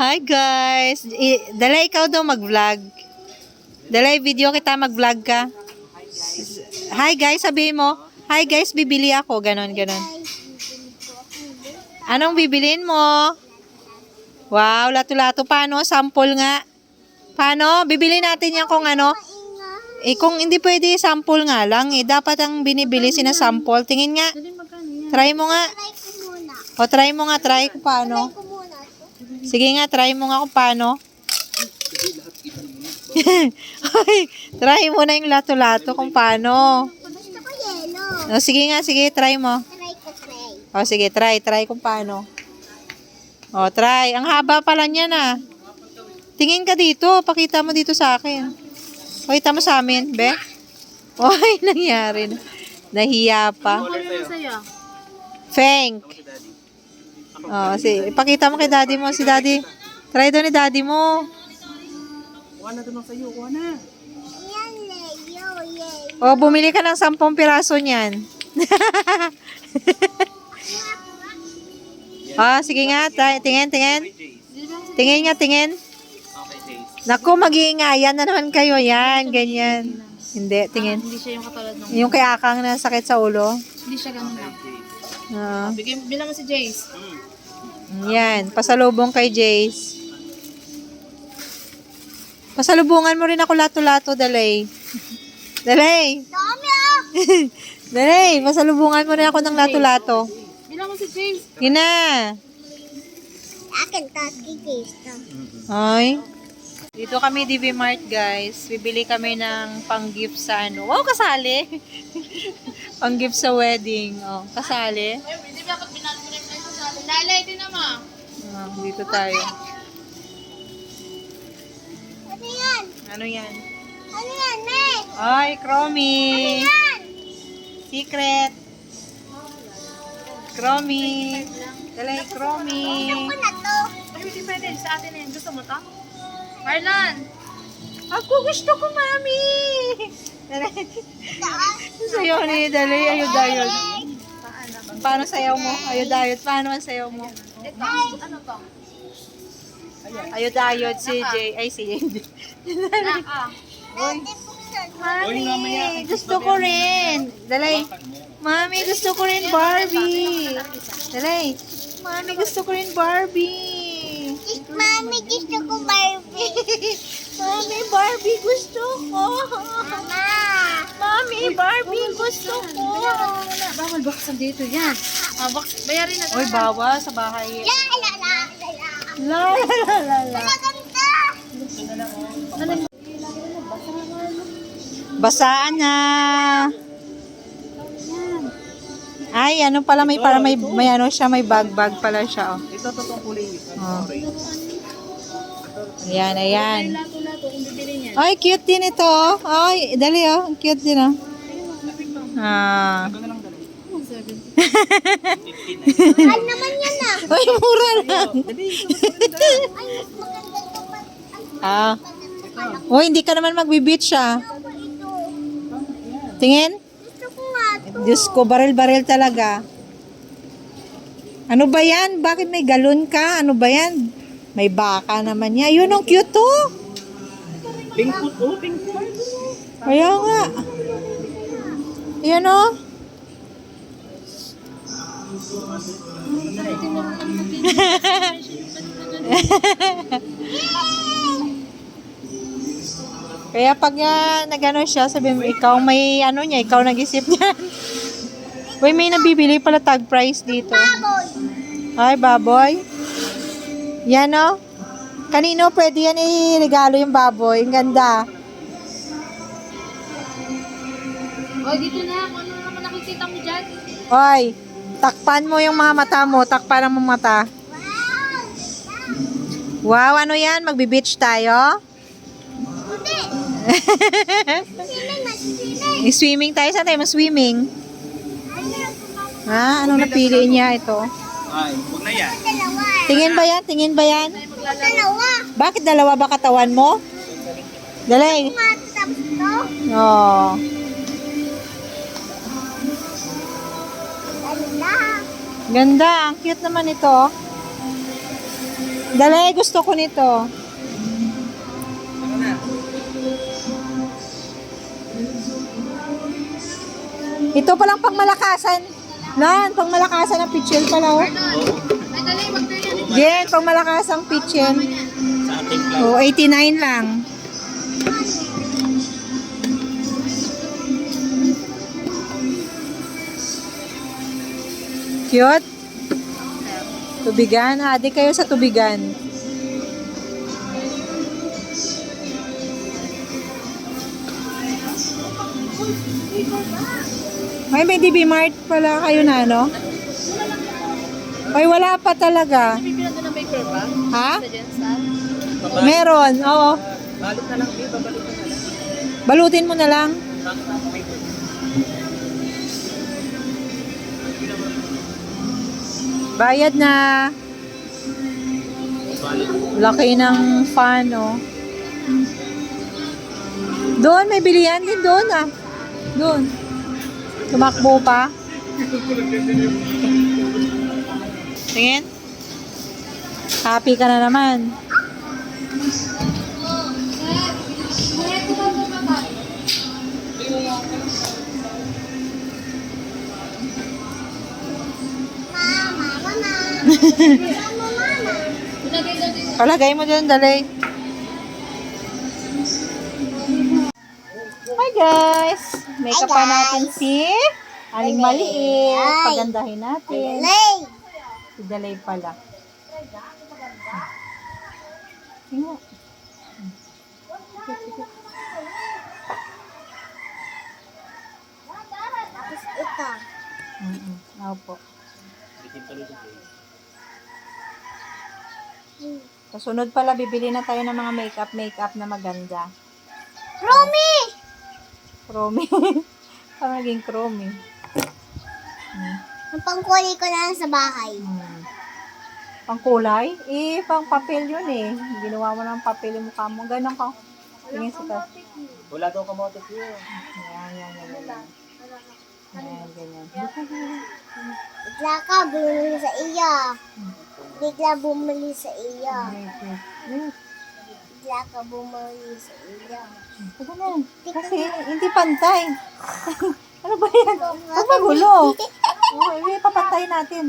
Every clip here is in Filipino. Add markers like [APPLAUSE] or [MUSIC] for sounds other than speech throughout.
Hi guys. I- Dala ikaw daw mag-vlog. Dala video kita mag-vlog ka. Hi guys, sabihin mo. Hi guys, bibili ako. Ganon, ganon. Anong bibilin mo? Wow, lato-lato. Paano? Sample nga. Paano? Bibili natin yan kung ano. Eh, kung hindi pwede, sample nga lang. Eh, dapat ang binibili, sinasample. Tingin nga. Try mo nga. O, try mo nga. Try kung paano. Sige nga, try mo nga kung paano. [LAUGHS] Ay, try mo na yung lato-lato kung paano. O, sige nga, sige, try mo. O, sige, try, try kung paano. O, try. Ang haba pala niya na. Tingin ka dito, pakita mo dito sa akin. Pakita mo sa amin, be. Oy, [LAUGHS] nangyari na. Nahiya pa. Feng. Oh, si, ipakita mo kay daddy mo, si daddy. Try daw ni daddy mo. Yan, Leo. Yay. O, bumili ka ng 10 piraso niyan. [LAUGHS] ah, sige nga. Try, tingin, tingin. Tingin nga, tingin. Naku, mag-iingayan na naman kayo. Yan, ganyan. Hindi, tingin. Hindi siya yung katulad ng... Yung kay Akang na sakit sa ulo. Hindi siya ganun lang. Ah, Bigyan, bilang mo si Jace. Yan, pasalubong kay Jace. Pasalubungan mo rin ako lato-lato, Dalay. [LAUGHS] Dalay! Dami ah. [LAUGHS] Dalay, pasalubungan mo rin ako ng lato-lato. Bilang mo si Jace. Yun na. Akin to. Kikis to. Ay. Dito kami DB Mart, guys. Bibili kami ng pang-gift sa ano. Wow, kasali. [LAUGHS] pang-gift sa wedding. Oh, kasali. Ay, hindi ba ako binalo Lalay din naman. Ah, dito tayo. Ano yan? Ano yan? Ano yan, May? Ay, Chromie. Yan. Secret. Chromie. Dalay, Chromie. Ako na to. Ay, hindi pwede. Sa atin yan. Gusto mo to? Marlon! Ako gusto ko, mami. [LAUGHS] Dalay. Sayaw ni Dalay. Ayaw dayod. Paano? Sayaw mo? Ayaw dayod. Paano ang sayaw mo? Ito. Ano to? Si Jay. Ay, si Jay. Na, ah. Buksan mo. Mami, gusto ko rin. Dalay. Mami, gusto ko rin Barbie. Dalay. Mami, gusto ko rin Barbie. Mami, gusto ko Barbie. [LAUGHS] Mami, Barbie gusto ko. Mama. Mami, Barbie gusto ko. Bawal baksan dito yan. Ah, box, bayarin na. Uy, bawa sa bahay. La, la, la, la, la. La, la, la, la, la. Maganda. Basaan na. Ay, ano pala may para may may ano siya, may bag-bag pala siya, oh. Ito totoong kulay. oh. Ayan, ayan. Lato-lato kung bibili niya. Ay, cute din ito. oh. Ay, dali oh. Ang Cute din oh. Ah. [LAUGHS] Mahal naman yan ah. Ay, mura lang. Ay, mas maganda to pa. ah. Oh, hindi ka naman magbi-beach ah. Ito. Tingin? Gusto ko nga to. Diyos ko, baril-baril talaga. Ano ba yan? Bakit may galon ka? Ano ba yan? May baka naman niya. Yun, ang cute to. Pink food. Oh, pink food. Kaya nga. Yan oh. o. [LAUGHS] Kaya pag nga nagano siya, sabi mo, ikaw may ano niya, ikaw nag-isip niya. [LAUGHS] Uy, may nabibili pala tag price dito. Baboy. Ay, baboy. Yan o. Kanino pwede yan i-regalo yung baboy? Ang ganda. Oh, dito na. Kung ano naman nakikita mo dyan. Hoy, takpan mo yung mga mata mo. Takpan ang mga mata. Wow, ano yan? Magbe-beach tayo? Hindi. [LAUGHS] Swimming tayo. Saan tayo mag-swimming? Ano? Ha? Anong napili niya ito? Ay, huwag na yan. Tingin ba yan? Tingin ba yan? Dalawa. Bakit dalawa ba katawan mo? Dalay. Tapos to. Oh. Ganda. Ang cute naman ito. Dali, gusto ko nito. Ito palang pangmalakasan. Nan, pangmalakasan ng pitchel pala, oh. Ay, dali, wag na yan. Jen, pangmalakasang pitchel. Sa ating plan. Oh, 89 lang. Cute. Tubigan. Ah, di kayo sa tubigan. Ay, may DB Mart pala kayo na, no? Ay, wala pa talaga. Bibila doon ng maker ba? Ha? Sa Jensan? Meron, oo. Balot na lang, di ba? Balot na lang. Balutin mo na lang. May? Bayad na. Laki ng fan, oh. Doon, may bilihan din doon, ah. Doon. Tumakbo pa. [LAUGHS] Tingin. Happy ka na naman. [LAUGHS] Palagay mo dyan, dali. Hi guys! Makeup pa natin si Aling Maliit. Hi. Pagandahin natin. Lay. Si Dalay pala. Tingnan. Tapos ito. Mm-mm. Opo. Kasunod pala, bibili na tayo ng mga makeup, makeup na maganda. Romy! Chromie. [LAUGHS] Parang naging chromie. Hmm. Ang pangkuli ko na lang sa bahay. Hmm. Pang kulay? Eh, pang papel yun eh. Ginawa mo ng papel yung mukha mo. Ganon ka. Tingin sa taas. Wala daw kamote yun. Yan, yan, yan, yan. Yan, ganyan. Bigla ka, bumili sa iya. Bigla bumili sa wait. Bigla ka bumili sa iya. Ito na. Kasi hindi pantay. [LAUGHS] ano ba yan? Huwag magulo. Oh, eh, papantay natin.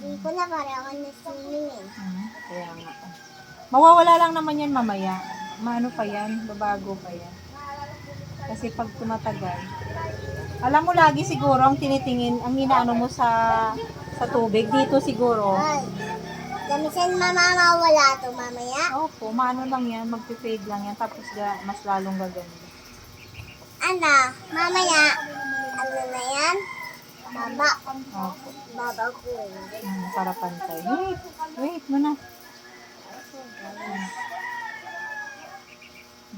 Hindi ko na parang na swimming eh. Hmm, Kaya nga. Mawawala lang naman yan mamaya. Maano pa yan? Babago pa yan. Kasi pag tumatagal. Alam mo lagi siguro ang tinitingin, ang inaano mo sa sa tubig dito siguro. Ay. Gamisan mamamawala to mamaya. Opo, maano lang yan, magpe-fade lang yan tapos ga, mas lalong gaganda. Ano? Mamaya. Ano na yan? Baba. Opo. Baba ko. Hmm, para pantay. Wait, wait muna.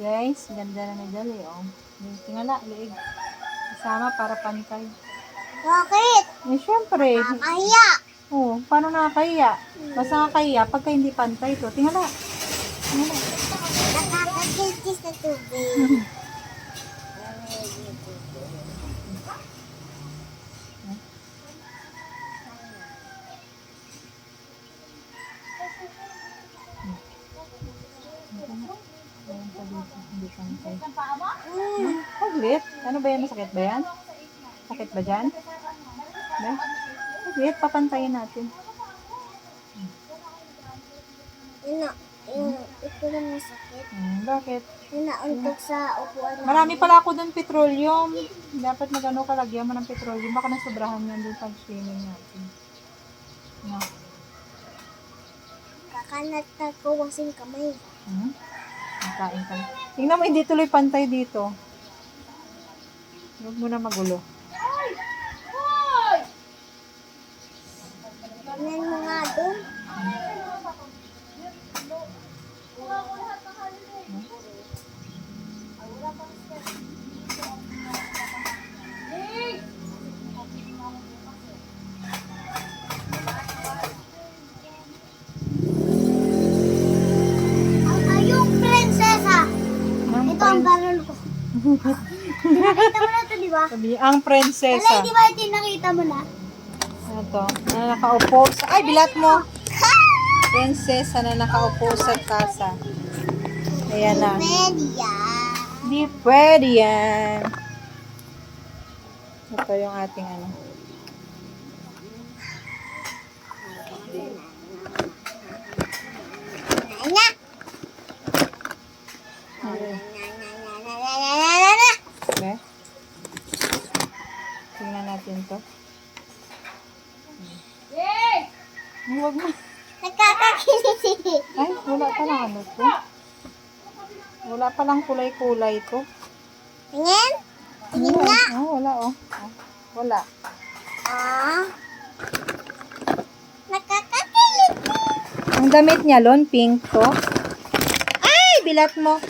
Guys, ganda na ni Dali, oh. Yung Tingala, liig. Kasama para pantay. Bakit? Eh, syempre. Kaya. Oh, paano nakakahiya? Basta nakakahiya pagka hindi pantay to. Tingala. Tingala. Nakakakilkis na tubig. Ayan [LAUGHS] pa Mm. Saglit. Ano ba yan? Masakit ba yan? Sakit ba dyan? Ba? Saglit, papantayin natin. Yun na. Yun. Ito na masakit. Hmm, bakit? Yun na. Untok sa upuan. Marami pala ako doon petroleum. Dapat magano kalagyan mo ng petroleum. Baka nasobrahan yan doon pag swimming natin. No. Kakanat na ko kasing kamay. Hmm? Kain ka na. Tingnan mo, hindi tuloy pantay dito. Huwag mo na magulo. Tignan mo nga doon. Nakita mo na ito, di ba? sabi, ang Wala, prinsesa. di ba ito nakita mo na? At to? Na nakaupo sa... Ay, bilat mo! Princess na nakaupo sa tasa. Ayan na. Pwede yan. Di pwede yan. Ito yung ating ano. Na, Okay. na, na, na, na, na, na, na. Okay. Tingnan natin to. Ay, Huwag mo. Nakakakilig. Ay, wala pa lang ano to. Wala pa lang kulay-kulay to. Tingin? Tingin Wala. nga. Oh, wala oh. Oh, Wala. Ah. Nakakakilig. Ang damit niya lon, pink to. Ay, bilat mo.